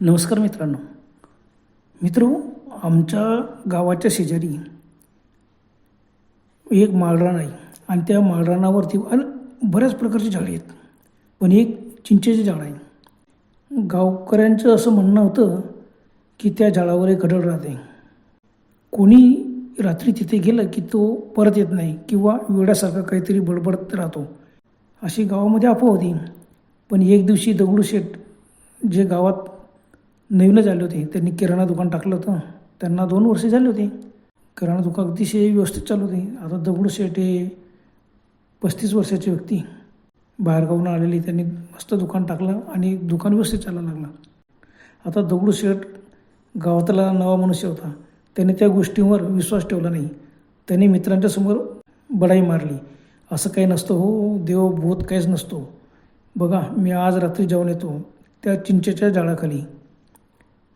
नमस्कार मित्रांनो. मित्र आमच्या गावाच्या शेजारी एक माळरान आहे आणि त्या माळरानावरती आणि बऱ्याच प्रकारची झाडे आहेत. पण एक चिंचेचे झाड आहे. गावकऱ्यांचं असं म्हणणं होतं की त्या झाडावर एक घडळ राहते. कोणी रात्री तिथे गेलं की तो परत येत नाही किंवा वेड्यासारखा काहीतरी बडबडत राहतो. अशी गावामध्ये अफवा होती. पण एक दिवशी दगडूशेठ जे गावात नवीनच आले होते. त्यांनी किराणा दुकान टाकलं होतं. त्यांना दोन वर्षे झाले होते. किराणा दुकान अतिशय व्यवस्थित चालू होते. आता दगडूशेठ हे पस्तीस वर्षाची व्यक्ती. बाहेरगावून आलेली त्यांनी मस्त दुकान टाकलं आणि दुकान व्यवस्थित चालायला लागलं. आता दगडूशेठ गावातला नवा मनुष्य होता. त्याने त्या गोष्टींवर विश्वास ठेवला नाही. त्याने मित्रांच्या समोर बडाई मारली. असं काही नसतं हो. देव भूत काहीच नसतो. बघा मी आज रात्री जाऊन येतो त्या चिंचेच्या जाळाखाली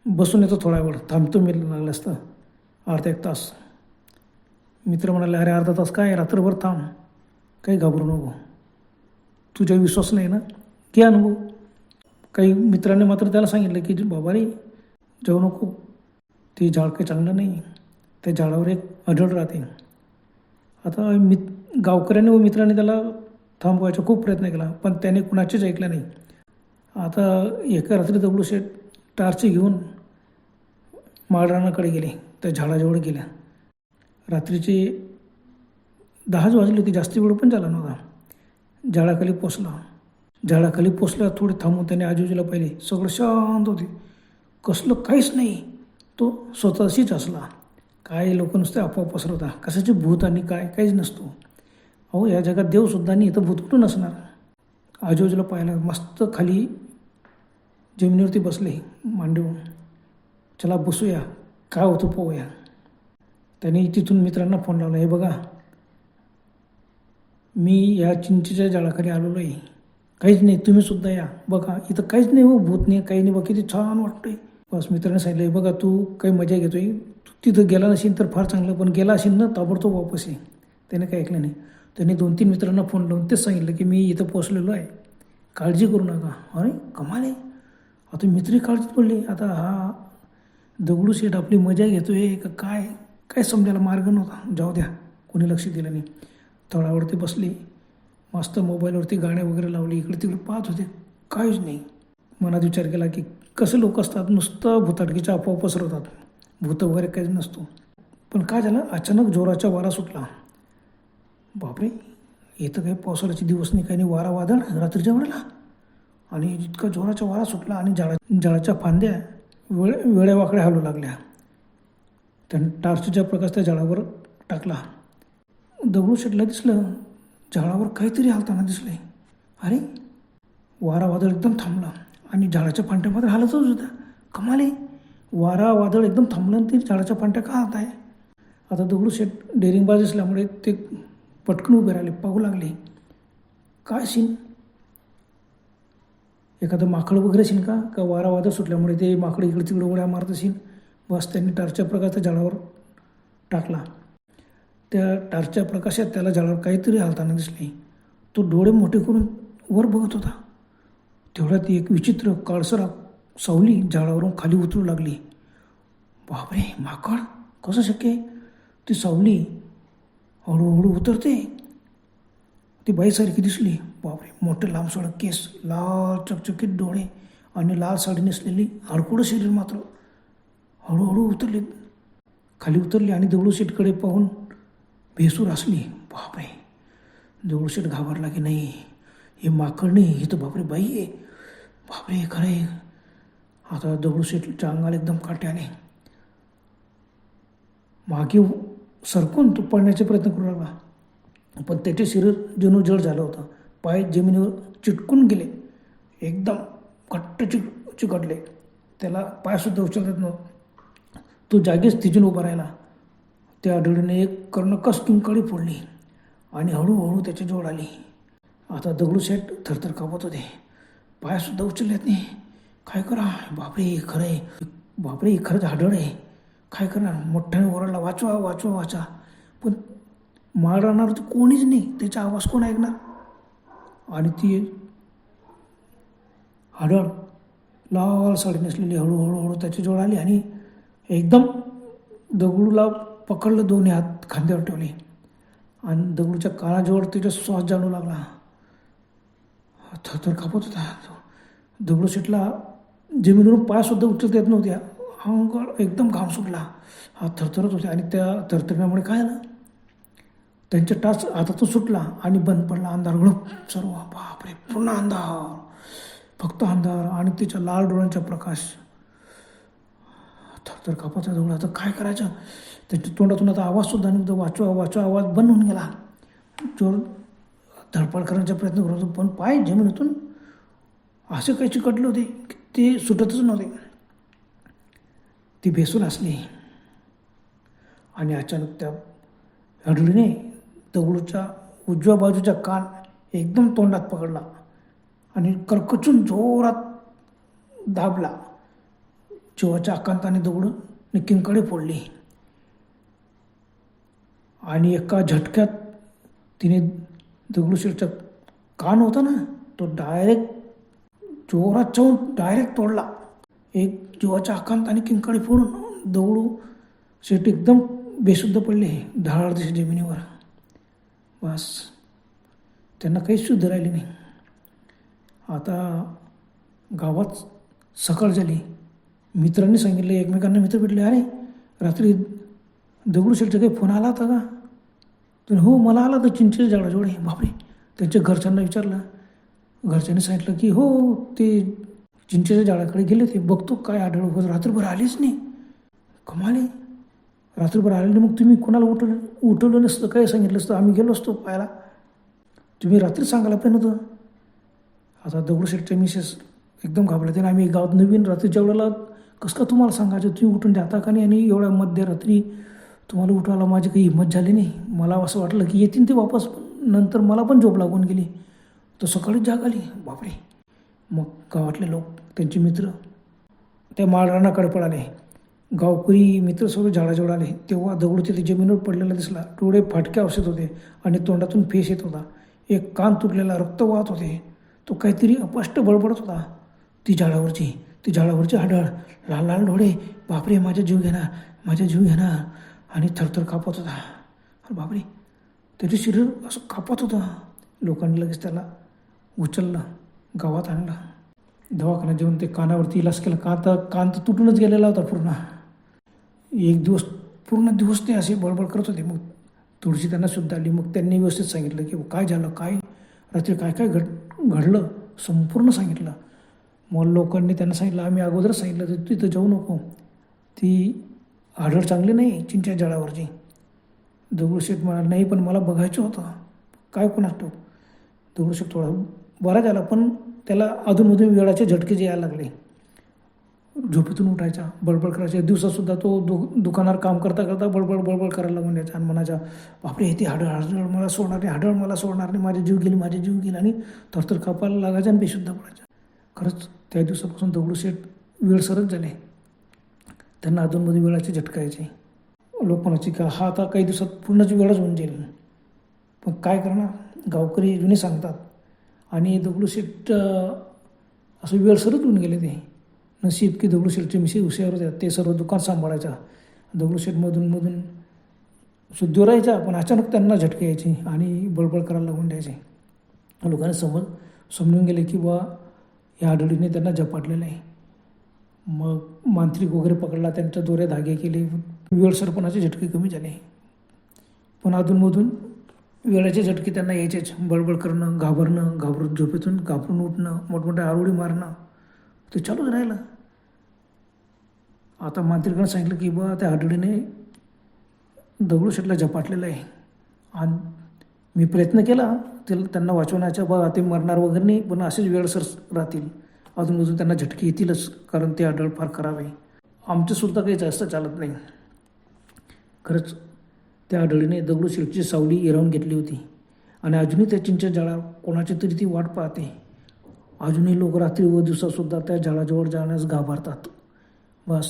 बसून येतो थोडा वेळ. थांबतो मी लागलं असतं अर्धा एक तास. मित्र म्हणाले अरे अर्धा तास काय? रात्रभर थांब. काही घाबरू नको. तुझ्या विश्वास नाही ना? घे अनुभव. काही मित्रांनी मात्र त्याला सांगितलं की बाबा रे जाऊ नको. ते झाड काही चांगलं नाही. त्या झाडावर एक अढळ राहते. आता मित गावकऱ्यांनी व मित्रांनी त्याला थांबवायचा खूप प्रयत्न केला पण त्याने कुणाचेच ऐकलं नाही. आता एका रात्री दगडूशेठ टार्ची घेऊन माळरानाकडे गेले. त्या झाडाजवळ गेल्या. रात्रीचे दहाच वाजले होते. जास्त वेळ पण झाला नव्हता. झाडाखाली पोचला. झाडाखाली पोचला थोडे थांबून त्याने आजूबाजूला पाहिले. सगळं शांत होते. कसलं काहीच नाही. तो स्वतःशीच असला. काय लोक नुसते आपोआप पसरवता कशाचे भूत आणि काय? काहीच नसतो. अहो या जगात देवसुद्धा नाही. तर भूत कुठून असणार? आजूबाजूला पाहायला मस्त खाली जमिनीवरती बसले मांडव चला बसूया. काय होतं पोहूया. त्याने तिथून मित्रांना फोन लावला हे बघा मी या चिंचेच्या जाळाखाली आलेलो आहे. काहीच नाही तुम्ही सुद्धा या. बघा इथं काहीच नाही हो भूत नाही काही नाही. बघ किती छान वाटतंय. बस मित्राने सांगितलं हे बघा तू काही मजा घेतोय. तू तिथं गेला नसेल तर फार चांगलं पण गेला असेल ना ताबडतोब वापस ये. त्याने काही ऐकलं नाही. त्याने दोन तीन मित्रांना फोन लावून तेच सांगितलं की मी इथं पोचलेलो आहे. काळजी करू नका. अरे कमाल आहे. आता मित्री काळजीत पडली आता हा दगडूशेठ आपली मजा घेतोय. का काय काय समजायला मार्ग नव्हता. जाऊ द्या कोणी लक्ष दिलं नाही. तळावरती बसले. मस्त मोबाईलवरती गाणे वगैरे लावले. इकडे तिकडे पाहत होते. काहीच नाही. मनात विचार केला की कसं लोक असतात? नुसतं भूताटकीच्या अफवा पसरवतात. भूत वगैरे काहीच नसतो. पण काय झालं? अचानक जोराचा वारा सुटला. बापरे येतं काही पावसाळ्याचे दिवस नाही काही नाही. वारा वादळ रात्रीच्या वेळेला. आणि इतका जोराचा वारा सुटला आणि झाडा झाडाच्या फांद्या वेळ वेळेवाकड्या वाकड्या हलू लागल्या. त्यानं टार्चच्या प्रकाश त्या झाडावर टाकला. दगडूशेठला दिसलं झाडावर काहीतरी हालताना दिसले. अरे वारा वादळ एकदम थांबला आणि झाडाच्या फांट्या मात्र हालतच होत्या. कमाले वारा वादळ एकदम थांबलं आणि ते झाडाच्या फांट्या का हात आहे आता दगडूशेठ डेरिंगबाज असल्यामुळे ते पटकन उभे राहिले पाहू लागले. काय सीन एखादं माकड वगैरे असेल का? का वारा वादळ सुटल्यामुळे ते माकड इकडे तिकडे उड्या मारत असेल? बस त्यांनी टार्चच्या प्रकाश झाडावर टाकला. त्या टार्चच्या प्रकाशात त्याला झाडावर काहीतरी हालताना दिसले. तो डोळे मोठे करून वर बघत होता. तेवढ्यात एक विचित्र काळसरा सावली झाडावरून खाली उतरू लागली. बापरे माकड कसं शक्य आहे? ती सावली हळूहळू उतरते. ती बाईसारखी दिसली. बापरे मोठे लांब सडक केस लाल चकचकीत डोळे आणि लाल साडी नेसलेली हडकुडं शरीर मात्र हळूहळू उतरले. खाली उतरली आणि दगडूशेठकडे पाहून भेसूर असली बापरे दगडूशेठ घाबरला की नाही? हे माकड नाही ही तर बापरे बाई आहे. बापरे खरं आहे. आता दगडूशेठच्या अंगाला एकदम काटे आले. मागे सरकून तो पडण्याचे प्रयत्न करू लागला. पण त्याचे शरीर जणू जड झालं होतं. पाय जमिनीवर चिटकून गेले. एकदम घट्ट चिक चिकटले. त्याला पायसुद्धा उचलता येत नव्हतं. तो जागीच तिजून उभा राहिला. त्या आढळीने एक कर्णकस किंकाळी फोडली आणि हळूहळू त्याच्याजवळ आली. आता दगडूशेठ थरथर कापत होते. पायसुद्धा उचलले नाही. काय करा? बापरे खरं आहे. बापरे खरंच हाडळ आहे. काय करणार? मोठ्याने ओरडला वाचवा वाचवा वाचा. पण माळ राहणार तर कोणीच नाही. त्याचा आवाज कोण ऐकणार? आणि ती हाडळ लाल साडी नेसलेली हळूहळू हळू त्याच्याजवळ आली आणि एकदम दगडूला पकडलं दोन्ही हात खांद्यावर ठेवले. आणि दगडूच्या काळाजवळ तिचा श्वास जाणू लागला. थरथर कापत होता. दगडू शेटला. जमिनीवरून पायसुद्धा उचलता येत नव्हत्या. अंग एकदम घाम सुटला. हा थरथरत होते आणि त्या थरथरण्यामुळे काय झालं? त्यांच्या टाच तो सुटला आणि बंद पडला अंधार गळप सर्व बापरे पूर्ण अंधार. फक्त अंधार आणि तिच्या लाल डोळ्यांचा प्रकाश. थरथर कापाचा जवळ आता काय करायचं? त्यांच्या तोंडातून आता आवाजसुद्धा निघतो वाचवा वाचवा आवाज बंद होऊन गेला. जोर धडपड करण्याचा प्रयत्न करत होतो पण पाय जमिनीतून असे काही चिकटले होते की ते सुटतच नव्हते. ती बेसून असली आणि अचानक त्या हडलीने दगडूच्या उजव्या बाजूचा कान एकदम तोंडात पकडला आणि कर्कचून जोरात दाबला. जीवाच्या आकांताने दगडून किंकडे फोडली. आणि एका झटक्यात तिने दगडूशेठचा कान होता ना तो डायरेक्ट जोरात चावून डायरेक्ट तोडला. एक जीवाच्या आकांताने किंकाळी फोडून दगडू शेट एकदम बेशुद्ध पडले ढाळ जमिनीवर. बस त्यांना काहीच शुद्ध राहिली नाही. आता गावात सकाळ झाली. मित्रांनी सांगितलं एकमेकांना मित्र भेटले. अरे रात्री दगडूशेठचा काही फोन आला होता का? तर हो मला आला तर चिंचेच्या झाडाजवळ. हे बापरे त्यांच्या घरच्यांना विचारलं. घरच्यांनी सांगितलं की हो ते चिंचेच्या झाडाकडे गेले ते बघतो काय आढळ होत रात्रभर आलीच नाही. कमाले रात्रभर आले नाही मग तुम्ही कोणाला उठवलं उठवलं नसतं काय सांगितलं असतं आम्ही गेलो असतो पाहायला. तुम्ही रात्री सांगायला पण होतं आता दगडूशेठच्या मिसेस एकदम घाबरले. त्याने आम्ही गावात नवीन रात्रीच्या वेळेला कसं का तुम्हाला सांगायचं? तुम्ही उठून जाता का नाही? आणि एवढ्या मध्यरात्री तुम्हाला उठवायला माझी काही हिंमत झाली नाही. मला असं वाटलं की येतील ते वापस नंतर मला पण झोप लागून गेली. तर सकाळीच जाग आली. बापरे. मग गावातले लोक त्यांचे मित्र त्या माळरानाकडे पळाले. गावकरी मित्रसोबत झाडाजवळ आले. तेव्हा दगड तिथे जमिनीवर पडलेला दिसला. डोळे फाटके औषध होते आणि तोंडातून फेस येत होता. एक कान तुटलेला रक्त वाहत होते. तो काहीतरी अपष्ट बळबडत होता. ती झाडावरची ती झाडावरची हाडळ. लाल लाल डोळे. बापरे माझा जीव घेणार माझा जीव घेणार आणि थरथर कापत होता. अरे बापरे त्याचे शरीर असं कापत होतं. लोकांनी लगेच त्याला उचललं गावात आणलं. दवाखान्यात जेवण ते कानावरती इलाज केला. का तर कान तर तुटूनच गेलेला होता पूर्ण. एक दिवस पूर्ण दिवस ते असे बडबड करत होते. मग थोडीशी त्यांना शुद्ध आली. मग त्यांनी व्यवस्थित सांगितलं की काय झालं? काय? रात्री काय काय घड घडलं? संपूर्ण सांगितलं. मग लोकांनी त्यांना सांगितलं आम्ही अगोदरच सांगितलं तर तिथं जाऊ नको. ती आढळ चांगली नाही चिंच्या जळावरची. दगडूशेठ म्हणाला नाही पण मला बघायचं होतं. काय कोण असतो दगडूशेठ थोडा बरा झाला पण त्याला अधूनमधून वेळाचे झटके जे यायला लागले. झोपेतून उठायचा बडबड करायचा. दिवसातसुद्धा तो दु दुकानावर काम करता करता बडबड बडबड करायला लागून द्यायचा आणि म्हणायचा बापरे ते हाडळ हाडळ मला सोडणार नाही हाडळ मला सोडणार नाही माझे जीव गेली माझे जीव गेला. आणि थरथर कापायला लागायचा आणि बेशुद्ध पडायचा. खरंच त्या दिवसापासून दगडूशेठ वेळ सरत झाले. त्यांना अधूनमध्ये वेळाचे झटका यायचे लोक म्हणायचे का हा आता काही दिवसात पूर्णच वेळच होऊन जाईल. पण काय करणार? गावकरी जुने सांगतात. आणि दगडूशेठ असं वेळसरच होऊन गेले ते. नशीब की दगडूशेठचे मिशी हुशार होत्या. ते सर्व दुकान सांभाळायचा दगडूशेठमधून मधून शुद्धीवर राहायचा पण अचानक त्यांना झटके यायचे आणि बळबळ करायला लागून द्यायचे. लोकांना समज समजून गेले की बा या आढळीने त्यांना झपाटलेलं आहे. मग मांत्रिक वगैरे पकडला त्यांच्या दोऱ्या धागे केले. वेळसरपणाचे झटके कमी झाले. पण अधूनमधून वेळाचे झटके त्यांना यायचेच. बळबळ करणं घाबरणं घाबरून झोपेतून घाबरून उठणं मोठमोठ्या आरोळी मारणं. ते चालूच राहिलं. आता मांत्रिकानं सांगितलं की बा त्या आढळीने दगडूशेठला झपाटलेलं आहे. आणि मी प्रयत्न केला त्याला त्यांना वाचवण्याचा बा ते मरणार वगैरे नाही पण असेच वेळसर राहतील. अजून अजून त्यांना झटके येतीलच कारण ते आढळ फार खराब आहे. आमचंसुद्धा काही जास्त चालत नाही. खरंच त्या आढळीने दगडूशेठची सावली एरवून घेतली होती. आणि अजूनही त्या चिंच्या जाळा कोणाची तरी ती वाट पाहते. अजूनही लोक रात्री व दिवसासुद्धा त्या झाडाजवळ जाण्यास घाबरतात. बस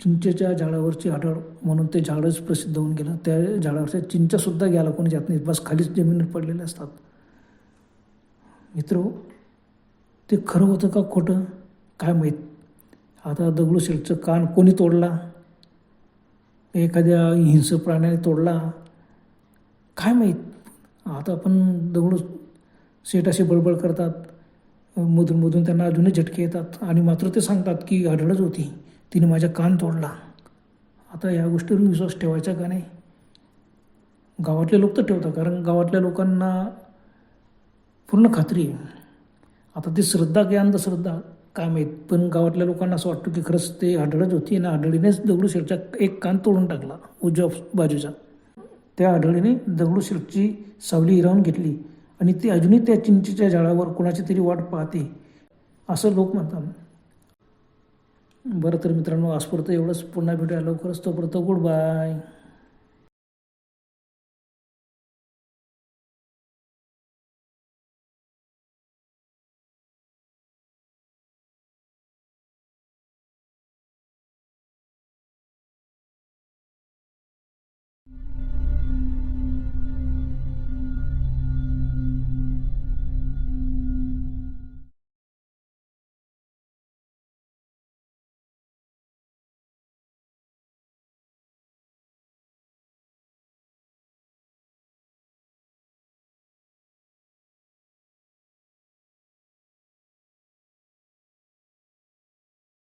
चिंचेच्या झाडावरची आढळ म्हणून ते झाडच प्रसिद्ध होऊन गेलं. त्या झाडावरच्या चिंचासुद्धा घ्यायला कोणी जात नाही. बस खालीच जमिनीत पडलेले असतात. मित्र ते खरं होतं का खोटं? काय माहीत? आता दगडूशेठचं कान कोणी तोडला? एखाद्या हिंस प्राण्याने तोडला? काय माहीत? आता आपण दगडू शेठ असे बळबळ करतात. मधून त्यांना अजूनही झटके येतात. आणि मात्र ते सांगतात की आढळच होती. तिने माझा कान तोडला. आता या गोष्टीवर विश्वास ठेवायचा का नाही? गावातले लोक तर ठेवतात कारण गावातल्या लोकांना पूर्ण खात्री आहे. आता ती श्रद्धा की अंधश्रद्धा काम आहेत पण गावातल्या लोकांना असं वाटतं की खरंच ते आढळत होती आणि आढळीनेच दगडूशेठचा एक कान तोडून टाकला उजव्या बाजूचा. त्या आढळीने दगडूशेठची सावली हिरावून घेतली. आणि ती अजूनही त्या चिंचेच्या झाडावर कोणाची तरी वाट पाहते असं लोक म्हणतात. बरं तर मित्रांनो आजपर्यंत एवढंच. पुन्हा भेटूया लवकरच. तोपर्यंत गुड बाय.